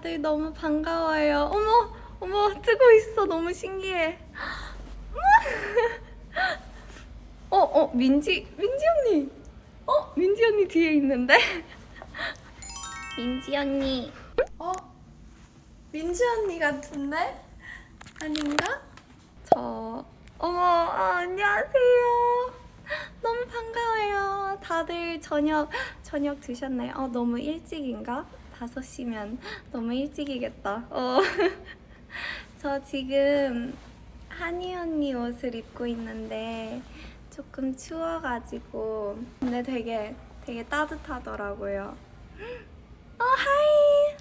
다들 너무 반가워요. 어머, 어머, 뜨고 있어. 너무 신기해. 어, 어, 민지, 민지 언니. 어, 민지 언니 뒤에 있는데? 민지 언니. 어, 민지 언니 같은데? 아닌가? 저, 어머, 아, 안녕하세요. 너무 반가워요. 다들 저녁, 저녁 드셨나요? 어, 너무 일찍인가? 5시면 너무 일찍이겠다. 어. 저 지금 한이 언니 옷을 입고 있는데 조금 추워가지고 근데 되게 되게 따뜻하더라고요. 어 하이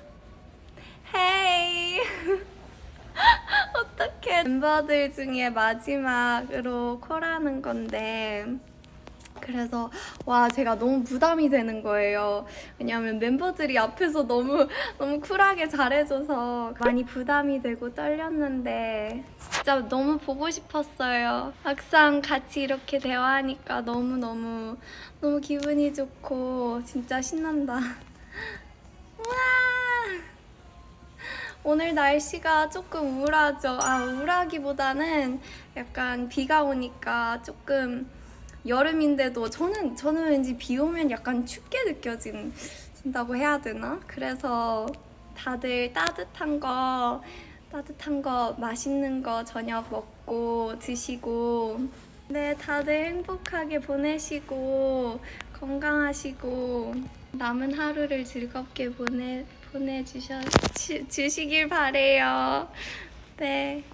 헤이 어떡해 멤버들 중에 마지막으로 콜하는 건데 그래서 와 제가 너무 부담이 되는 거예요. 왜냐하면 멤버들이 앞에서 너무 너무 쿨하게 잘해줘서 많이 부담이 되고 떨렸는데 진짜 너무 보고 싶었어요. 막상 같이 이렇게 대화하니까 너무 너무 너무 기분이 좋고 진짜 신난다. 우와. 오늘 날씨가 조금 우울하죠. 아, 우울하기보다는 약간 비가 오니까 조금 여름인데도 저는 저는 왠지 비 오면 약간 춥게 느껴진다고 해야 되나? 그래서 다들 따뜻한 거 따뜻한 거 맛있는 거 저녁 먹고 드시고 네, 다들 행복하게 보내시고 건강하시고 남은 하루를 즐겁게 보내 보내주셔 주, 주시길 바래요. 네,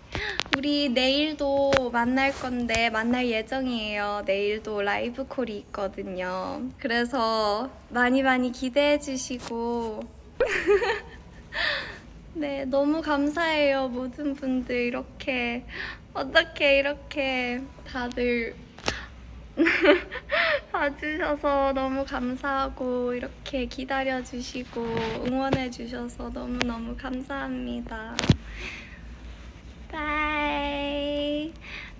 우리 내일도 만날 건데 만날 예정이에요. 내일도 라이브 콜이 있거든요. 그래서 많이 많이 기대해 주시고 네, 너무 감사해요. 모든 분들 이렇게 어떻게 이렇게 다들 봐주셔서 너무 감사하고 이렇게 기다려 주시고 응원해 주셔서 너무너무 감사합니다. Okay.